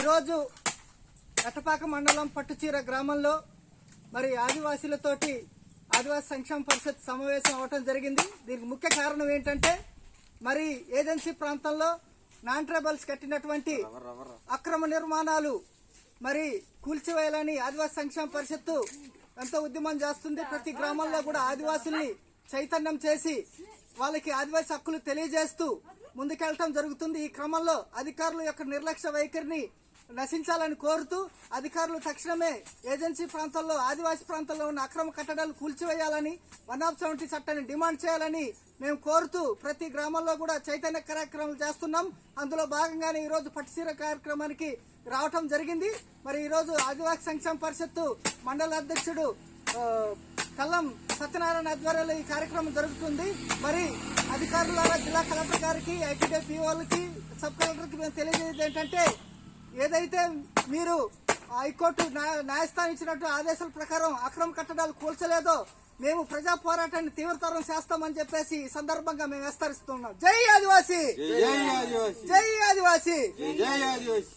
ఈరోజు ఎటపాక మండలం పట్టుచీర గ్రామంలో మరి ఆదివాసీలతోటి ఆదివాసీ సంక్షేమ పరిషత్ సమావేశం అవటం జరిగింది. దీనికి ముఖ్య కారణం ఏంటంటే మరి ఏజెన్సీ ప్రాంతంలో నాన్ ట్రైబల్స్ కట్టినటువంటి అక్రమ నిర్మాణాలు మరి కూల్చివేయాలని ఆదివాసీ సంక్షేమ పరిషత్తు ఎంతో ఉద్యమం చేస్తుంది. ప్రతి గ్రామంలో కూడా ఆదివాసుల్ని చైతన్యం చేసి వాళ్ళకి ఆదివాసీ హక్కులు తెలియజేస్తూ ముందుకెళ్ళటం జరుగుతుంది. ఈ క్రమంలో అధికారుల యొక్క నిర్లక్ష్య వైఖరిని నశించాలని కోరుతూ అధికారులు తక్షణమే ఏజెన్సీ ప్రాంతాల్లో ఆదివాసీ ప్రాంతాల్లో ఉన్న అక్రమ కట్టడాలు కూల్చివేయాలని వన్ ఆఫ్ సెవెంటీ చట్టాన్ని డిమాండ్ చేయాలని మేము కోరుతూ ప్రతి గ్రామంలో కూడా చైతన్య కార్యక్రమాలు చేస్తున్నాం. అందులో భాగంగానే ఈరోజు పట్టుసీర కార్యక్రమానికి రావటం జరిగింది. మరి ఈరోజు ఆదివాసీ సంక్షేమ పరిషత్తు మండల అధ్యక్షుడు కల్లం సత్యనారాయణ ఆధ్వర్యంలో ఈ కార్యక్రమం జరుగుతుంది. మరి అధికారుల జిల్లా కలెక్టర్ గారికి ఐటీడీ పీఓలకి సబ్ కలెక్టర్కి మేము తెలియజేది ఏంటంటే ఏదైతే మీరు హైకోర్టు న్యాయ- న్యాయస్థానం ఇచ్చినట్టు ఆదేశాల ప్రకారం అక్రమ కట్టడాలు కూల్చలేదో మేము ప్రజా పోరాటాన్ని తీవ్రతరం చేస్తామని చెప్పేసి ఈ సందర్భంగా మేము విస్తరిస్తున్నాం. జై ఆదివాసీ! జై ఆదివాసి! జై ఆదివాసీ! జై ఆదివాసి!